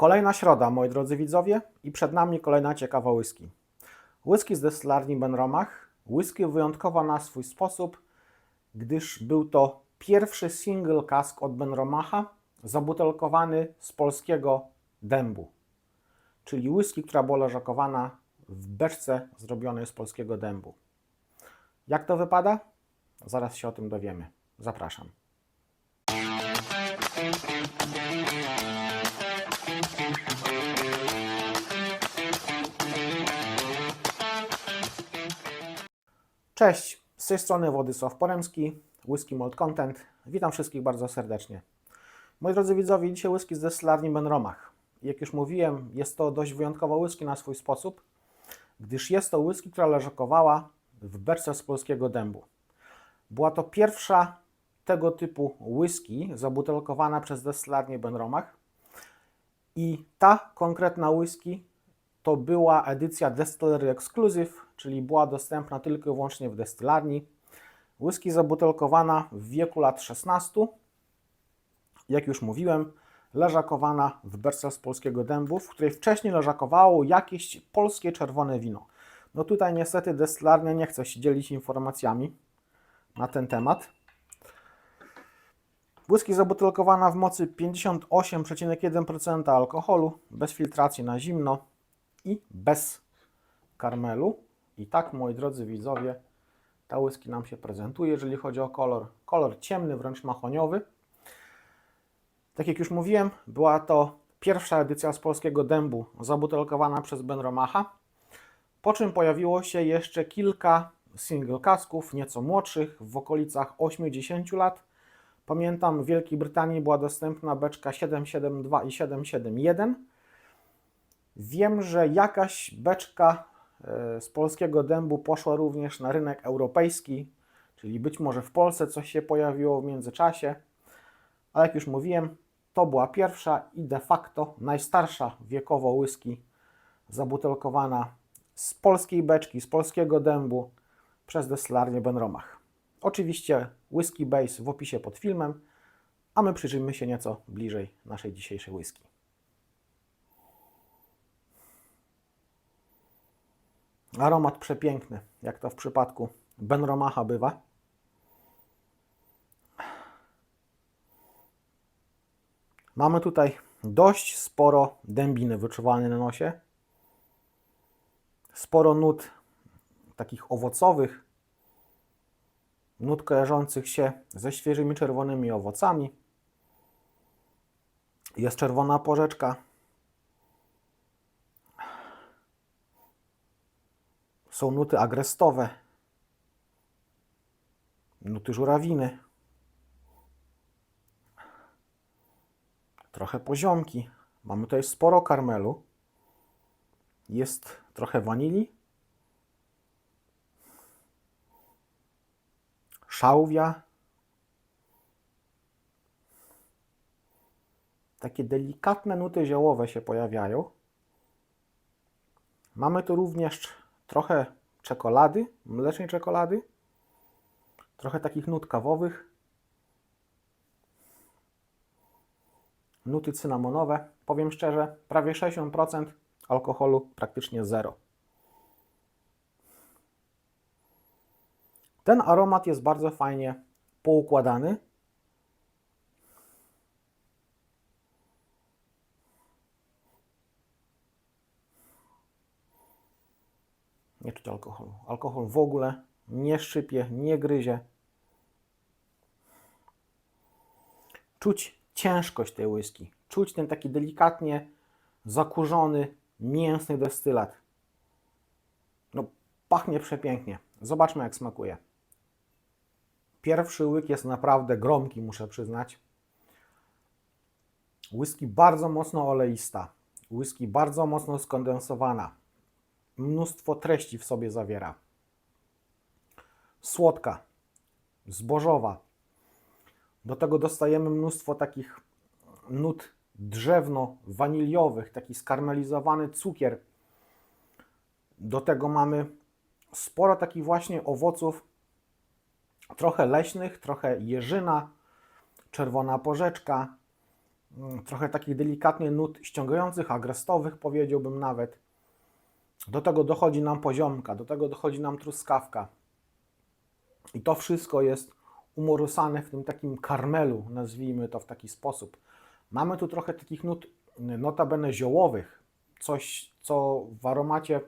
Kolejna środa, moi drodzy widzowie, i przed nami kolejna ciekawa whisky. Whisky z destylarni Benromach. Whisky wyjątkowa na swój sposób, gdyż był to pierwszy single cask od Benromacha zabutelkowany z polskiego dębu. Czyli whisky, która była leżakowana w beczce zrobionej z polskiego dębu. Jak to wypada? Zaraz się o tym dowiemy. Zapraszam. Cześć, z tej strony Władysław Poremski, Whisky Malt Content. Witam wszystkich bardzo serdecznie. Moi drodzy widzowie, dzisiaj whisky z destylarni Benromach. Jak już mówiłem, jest to dość wyjątkowa whisky na swój sposób, gdyż jest to whisky, która leżakowała w beczce z polskiego dębu. Była to pierwsza tego typu whisky zabutelkowana przez destylarnię Benromach i ta konkretna whisky to była edycja Distillery Exclusive, czyli była dostępna tylko i wyłącznie w destylarni. Whisky zabutelkowana w wieku lat 16. Jak już mówiłem, leżakowana w berce z polskiego dębu, w której wcześniej leżakowało jakieś polskie czerwone wino. No tutaj niestety destylarnia nie chce się dzielić informacjami na ten temat. Whisky zabutelkowana w mocy 58,1% alkoholu, bez filtracji na zimno i bez karmelu. I tak, moi drodzy widzowie, ta whisky nam się prezentuje, jeżeli chodzi o kolor. Kolor ciemny, wręcz mahoniowy. Tak jak już mówiłem, była to pierwsza edycja z polskiego dębu zabutelkowana przez Benromacha, po czym pojawiło się jeszcze kilka single casków, nieco młodszych, w okolicach 8-10 lat. Pamiętam, w Wielkiej Brytanii była dostępna beczka 772 i 771. Wiem, że jakaś beczka e, z polskiego dębu poszła również na rynek europejski, czyli być może w Polsce coś się pojawiło w międzyczasie, ale jak już mówiłem, to była pierwsza i de facto najstarsza wiekowo whisky zabutelkowana z polskiej beczki, z polskiego dębu przez destylarnię Benromach. Oczywiście whisky base w opisie pod filmem, a my przyjrzyjmy się nieco bliżej naszej dzisiejszej whisky. Aromat przepiękny, jak to w przypadku Benromacha bywa. Mamy tutaj dość sporo dębiny wyczuwalnej na nosie. Sporo nut takich owocowych, nut kojarzących się ze świeżymi czerwonymi owocami. Jest czerwona porzeczka. Są nuty agrestowe, nuty żurawiny, trochę poziomki. Mamy tutaj sporo karmelu. Jest trochę wanilii, szałwia, takie delikatne nuty ziołowe się pojawiają. Mamy tu również trochę czekolady, mlecznej czekolady, trochę takich nut kawowych, nuty cynamonowe. Powiem szczerze, prawie 60% alkoholu, praktycznie zero. Ten aromat jest bardzo fajnie poukładany. Alkoholu. Alkohol w ogóle nie szczypie, nie gryzie. Czuć ciężkość tej whisky. Czuć ten taki delikatnie zakurzony, mięsny destylat. No, pachnie przepięknie. Zobaczmy, jak smakuje. Pierwszy łyk jest naprawdę gromki, muszę przyznać. Whisky bardzo mocno oleista. Whisky bardzo mocno skondensowana. Mnóstwo treści w sobie zawiera. Słodka, zbożowa. Do tego dostajemy mnóstwo takich nut drzewno-waniliowych, taki skarmelizowany cukier. Do tego mamy sporo takich właśnie owoców, trochę leśnych, trochę jeżyna, czerwona porzeczka, mm, trochę takich delikatnie nut ściągających, agrestowych powiedziałbym nawet. Do tego dochodzi nam poziomka, do tego dochodzi nam truskawka. I to wszystko jest umorusane w tym takim karmelu, nazwijmy to w taki sposób. Mamy tu trochę takich nut, notabene ziołowych, coś, co w aromacie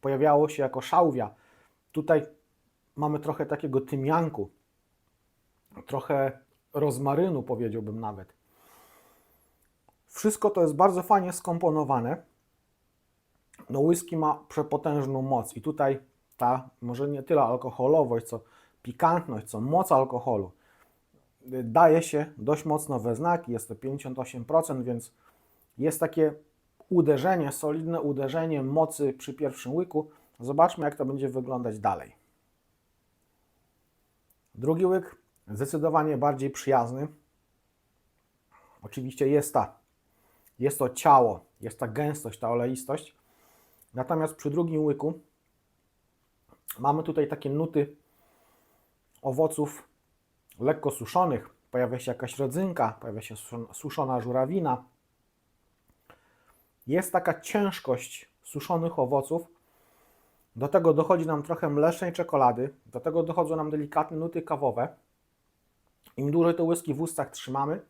pojawiało się jako szałwia. Tutaj mamy trochę takiego tymianku, trochę rozmarynu, powiedziałbym nawet. Wszystko to jest bardzo fajnie skomponowane. No, whisky ma przepotężną moc, i tutaj ta, może nie tyle alkoholowość, co pikantność, co moc alkoholu daje się dość mocno we znaki. Jest to 58%, więc jest takie uderzenie, solidne uderzenie mocy przy pierwszym łyku. Zobaczmy, jak to będzie wyglądać dalej. Drugi łyk zdecydowanie bardziej przyjazny. Oczywiście jest ta, jest to ciało, jest ta gęstość, ta oleistość. Natomiast przy drugim łyku mamy tutaj takie nuty owoców lekko suszonych. Pojawia się jakaś rodzynka, pojawia się suszona żurawina. Jest taka ciężkość suszonych owoców. Do tego dochodzi nam trochę mlecznej czekolady, do tego dochodzą nam delikatne nuty kawowe. Im dłużej to whisky w ustach trzymamy,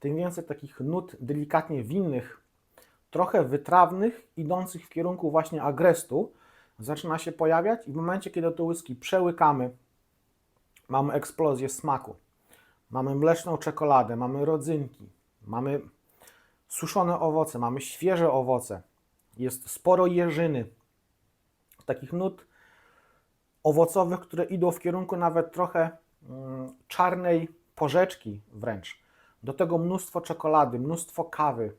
tym więcej takich nut delikatnie winnych, trochę wytrawnych, idących w kierunku właśnie agrestu, zaczyna się pojawiać i w momencie, kiedy to whisky przełykamy, mamy eksplozję smaku. Mamy mleczną czekoladę, mamy rodzynki, mamy suszone owoce, mamy świeże owoce. Jest sporo jeżyny, takich nut owocowych, które idą w kierunku nawet trochę mm, czarnej porzeczki wręcz. Do tego mnóstwo czekolady, mnóstwo kawy.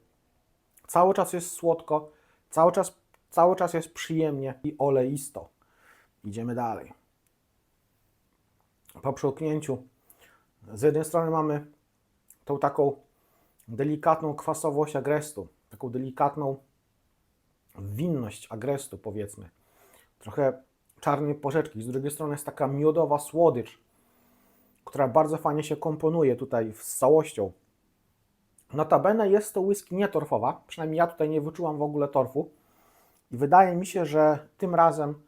Cały czas jest słodko, cały czas, cały czas jest przyjemnie i oleisto. Idziemy dalej. Po przełknięciu z jednej strony mamy tą taką delikatną kwasowość agrestu, taką delikatną winność agrestu, powiedzmy. Trochę czarnej porzeczki. Z drugiej strony jest taka miodowa słodycz, która bardzo fajnie się komponuje tutaj z całością. Notabene jest to whisky nietorfowa, przynajmniej ja tutaj nie wyczułam w ogóle torfu. I wydaje mi się, że tym razem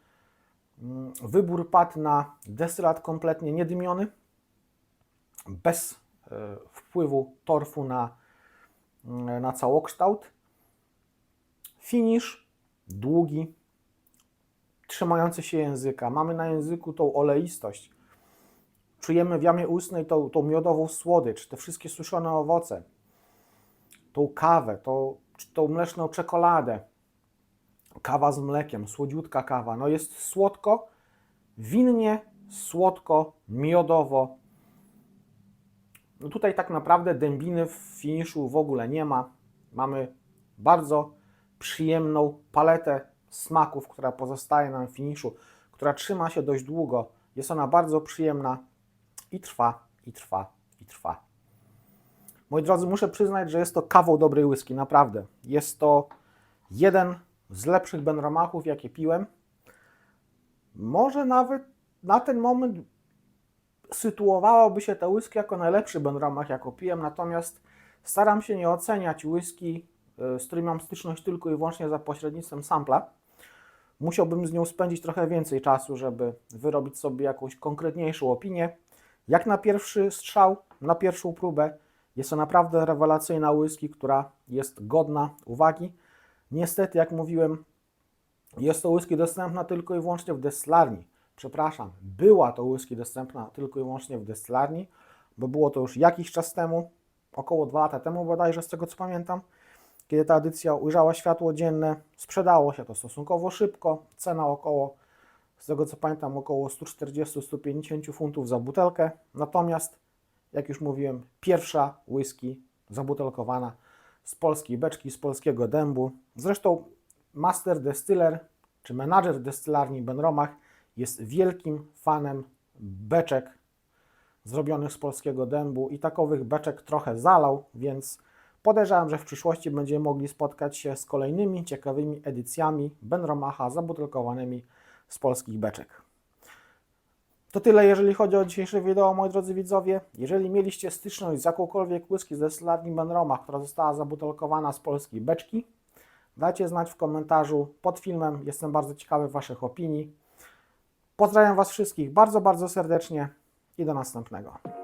mm, wybór padł na destylat kompletnie niedymiony, bez e, wpływu torfu na, mm, na całokształt. Finish długi, trzymający się języka. Mamy na języku tą oleistość. Czujemy w jamie ustnej tą, tą miodową słodycz, te wszystkie suszone owoce, tą kawę, tą, tą mleczną czekoladę, kawa z mlekiem, słodziutka kawa. No jest słodko, winnie, słodko, miodowo, no tutaj tak naprawdę dębiny w finiszu w ogóle nie ma. Mamy bardzo przyjemną paletę smaków, która pozostaje nam w finiszu, która trzyma się dość długo. Jest ona bardzo przyjemna i trwa, i trwa, i trwa. Moi drodzy, muszę przyznać, że jest to kawał dobrej whisky, naprawdę. Jest to jeden z lepszych Benramachów, jakie piłem. Może nawet na ten moment sytuowałoby się te whisky jako najlepszy Benramach, jako pijem, natomiast staram się nie oceniać whisky, e, z którymi mam styczność tylko i wyłącznie za pośrednictwem sampla. Musiałbym z nią spędzić trochę więcej czasu, żeby wyrobić sobie jakąś konkretniejszą opinię. Jak na pierwszy strzał, na pierwszą próbę, jest to naprawdę rewelacyjna whisky, która jest godna uwagi. Niestety, jak mówiłem, jest to whisky dostępna tylko i wyłącznie w destylarni przepraszam, była to whisky dostępna tylko i wyłącznie w destylarni, bo było to już jakiś czas temu, około 2 lata temu bodajże, z tego co pamiętam, kiedy ta edycja ujrzała światło dzienne, sprzedało się to stosunkowo szybko, cena około, z tego co pamiętam, około 140-150 funtów za butelkę, natomiast, jak już mówiłem, pierwsza whisky zabutelkowana z polskiej beczki, z polskiego dębu, zresztą master destiller, czy menadżer destylarni Benromach jest wielkim fanem beczek zrobionych z polskiego dębu i takowych beczek trochę zalał, więc podejrzewam, że w przyszłości będziemy mogli spotkać się z kolejnymi ciekawymi edycjami Benromacha zabutelkowanymi z polskich beczek. To tyle, jeżeli chodzi o dzisiejsze wideo, moi drodzy widzowie. Jeżeli mieliście styczność z jakąkolwiek whisky z destylarni Benroma, która została zabutelkowana z polskiej beczki, dajcie znać w komentarzu pod filmem. Jestem bardzo ciekawy Waszych opinii. Pozdrawiam Was wszystkich bardzo, bardzo serdecznie i do następnego.